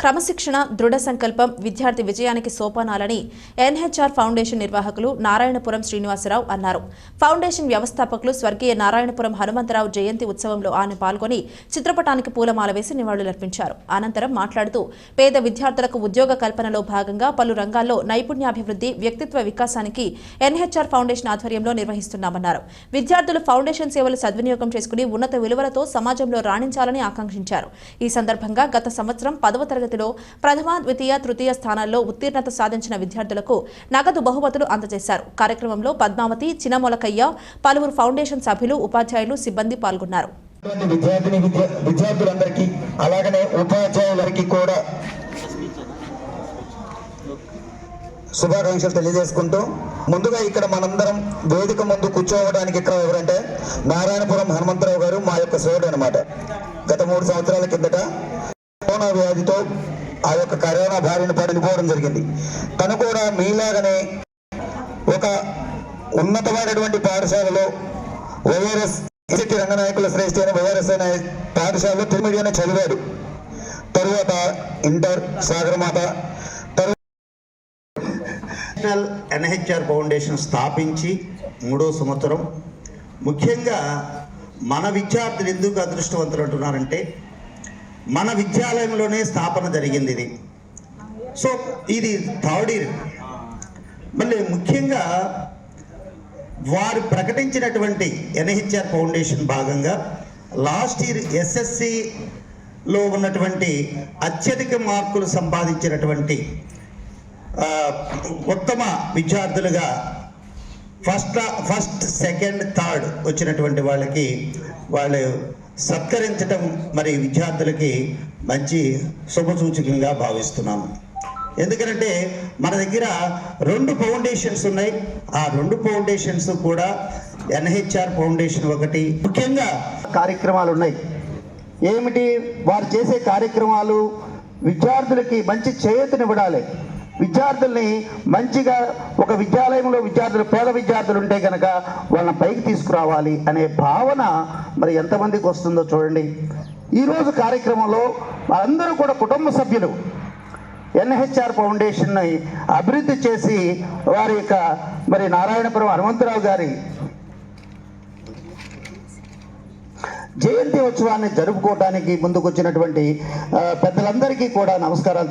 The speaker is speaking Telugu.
క్రమశిక్షణ దృఢ సంకల్పం విద్యార్థి విజయానికి సోపానాలని ఎన్హెచ్ఆర్ ఫౌండేషన్ నిర్వాహకులు నారాయణపురం శ్రీనివాసరావు అన్నారు. ఫౌండేషన్ వ్యవస్థాపకులు స్వర్గీయ నారాయణపురం హనుమంతరావు జయంతి ఉత్సవంలో ఆయన పాల్గొని చిత్రపటానికి పూలమాల వేసి నివాళులర్పించారు. అనంతరం మాట్లాడుతూ పేద విద్యార్థులకు ఉద్యోగ కల్పనలో భాగంగా పలు రంగాల్లో నైపుణ్యాభివృద్ధి వ్యక్తిత్వ వికాసానికి ఎన్హెచ్ఆర్ ఫౌండేషన్ ఆధ్వర్యంలో నిర్వహిస్తున్నామన్నారు. విద్యార్థులు ఫౌండేషన్ సేవలు సద్వినియోగం చేసుకుని ఉన్నత విలువలతో సమాజంలో రాణించాలని ఆకాంక్షించారు. ఈ సందర్భంగా గత సంవత్సరం పదవ తరగతి తరగతిలో ప్రథమ ద్వితీయ తృతీయ స్థానాల్లో ఉత్తీర్ణత సాధించిన విద్యార్థులకు నగదు బహుమతులు అందజేశారు. కార్యక్రమంలో పద్మావతి చినమొలకయ్య పలువురు ఫౌండేషన్ సభ్యులు ఉపాధ్యాయులు సిబ్బంది పాల్గొన్నారు. విద్యార్థిని విద్యార్థులందరికీ అలాగనే ఉపాధ్యాయులకి కూడా శుభాకాంక్షలు తెలియజేసుకుంటూ ముందుగా ఇక్కడ మనందరం వేదిక ముందు కూర్చోవడానికి ఇక్కడ ఎవరంటే నారాయణపురం హనుమంతరావు గారు మా యొక్క సోదరుడు అనమాట గత మూడు సంవత్సరాల కిందట కరోనా వ్యాధితో ఆ యొక్క కరోనా బారిన పడిపోవడం జరిగింది. తను కూడా మీలాగనే ఒక ఉన్నతమైనటువంటి పాఠశాలలో వైఆర్ఎస్ ఎస్టి రంగనాయకుల శ్రేష్ఠ అయిన వైఆర్ఎస్ అనే పాఠశాలలో తొమ్మిదిగానే చదివాడు. తరువాత inter Sagarmatha national NHR foundation స్థాపించి మూడో సంవత్సరం. ముఖ్యంగా మన విద్యార్థులు ఎందుకు అదృష్టవంతులు అంటున్నారంటే మన విద్యాలయంలోనే స్థాపన జరిగింది ఇది. సో ఇది థర్డ్ ఇయర్. మళ్ళీ ముఖ్యంగా వారు ప్రకటించినటువంటి ఎన్హెచ్ఆర్ ఫౌండేషన్ భాగంగా లాస్ట్ ఇయర్ ఎస్ఎస్సిలో ఉన్నటువంటి అత్యధిక మార్కులు సంపాదించినటువంటి ఉత్తమ విద్యార్థులుగా ఫస్ట్ ఫస్ట్ సెకండ్ థర్డ్ వచ్చినటువంటి వాళ్ళకి వాళ్ళు సత్కరించటం మరి విద్యార్థులకి మంచి శుభసూచకంగా భావిస్తున్నాము. ఎందుకంటే మన దగ్గర రెండు ఫౌండేషన్స్ ఉన్నాయి. ఆ రెండు ఫౌండేషన్స్ కూడా ఎన్హెచ్ఆర్ ఫౌండేషన్ ఒకటి. ముఖ్యంగా కార్యక్రమాలు ఉన్నాయి. ఏమిటి? వారు చేసే కార్యక్రమాలు విద్యార్థులకి మంచి చేయూతనివ్వడాలి. విద్యార్థుల్ని మంచిగా ఒక విద్యాలయంలో విద్యార్థులు పేద విద్యార్థులు ఉంటే కనుక వాళ్ళని పైకి తీసుకురావాలి అనే భావన మరి ఎంతమందికి వస్తుందో చూడండి. ఈరోజు కార్యక్రమంలో అందరూ కూడా కుటుంబ సభ్యులు ఎన్హెచ్ఆర్ ఫౌండేషన్ని అభివృద్ధి చేసి వారి యొక్క మరి నారాయణపురం హనుమంతరావు గారి జయంతి ఉత్సవాన్ని జరుపుకోవడానికి ముందుకొచ్చినటువంటి పెద్దలందరికీ కూడా నమస్కారాలు